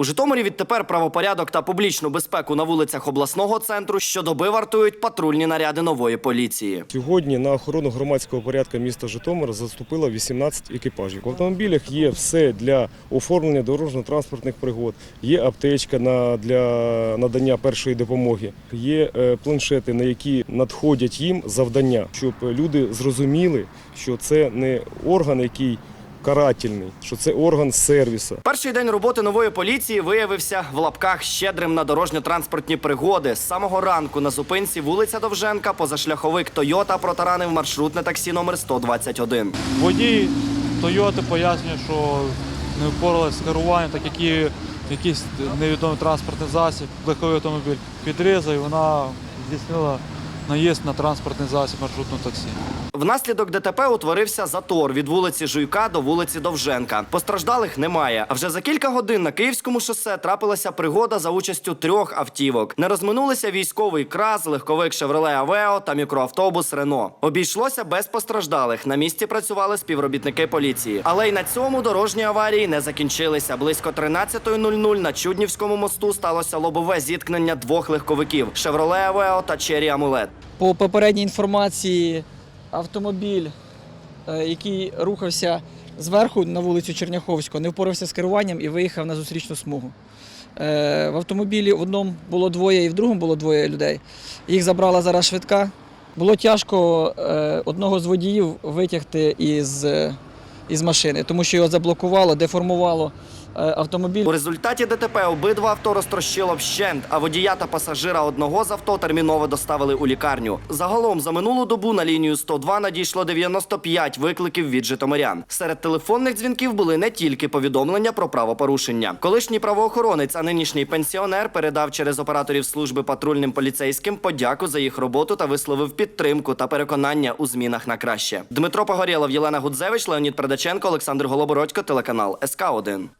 У Житомирі відтепер правопорядок та публічну безпеку на вулицях обласного центру щодоби вартують патрульні наряди нової поліції. Сьогодні на охорону громадського порядку міста Житомира заступило 18 екіпажів. В автомобілях є все для оформлення дорожньо-транспортних пригод. Є аптечка на, для надання першої допомоги, є е, планшети, на які надходять їм завдання, щоб люди зрозуміли, що це не орган, який карательний, що це орган сервісу. Перший день роботи нової поліції виявився в лапках щедрим на дорожньо-транспортні пригоди. З самого ранку на зупинці вулиця Довженка позашляховик Тойота протаранив маршрутне таксі номер 121. Водій Тойоти пояснює, що не впоралися з керуванням, так як її якийсь невідомий транспортний засіб, легковий автомобіль підрізав і вона здійснила наїзд на транспортний засіб маршрутного таксі. Внаслідок ДТП утворився затор від вулиці Жуйка до вулиці Довженка. Постраждалих немає. А вже за кілька годин на Київському шосе трапилася пригода за участю трьох автівок. Не розминулися військовий краз, легковик Шевроле Авео та мікроавтобус Рено. Обійшлося без постраждалих. На місці працювали співробітники поліції. Але й на цьому дорожні аварії не закінчилися. Близько 13.00 на Чуднівському мосту сталося лобове зіткнення двох легковиків Шевроле Авео та Чері Амулет. По попередній інформації, автомобіль, е, який рухався зверху на вулицю Черняховську, не впорався з керуванням і виїхав на зустрічну смугу. Е, В автомобілі в одному було двоє і в другому було двоє людей. Їх забрала зараз швидка. Було тяжко е, одного з водіїв витягти із, із машини, тому що його заблокувало, деформувало автомобіль. У результаті ДТП обидва авто розтрощило вщент, а водія та пасажира одного з авто терміново доставили у лікарню. Загалом за минулу добу на лінію 102 надійшло 95 викликів від житомирян. Серед телефонних дзвінків були не тільки повідомлення про правопорушення. Колишній правоохоронець, а нинішній пенсіонер передав через операторів служби патрульним поліцейським подяку за їх роботу та висловив підтримку та переконання у змінах на краще. Дмитро Погорєлов, Єлена Гудзевич, Леонід Предаченко, Олександр Голобородько, телеканал СК 1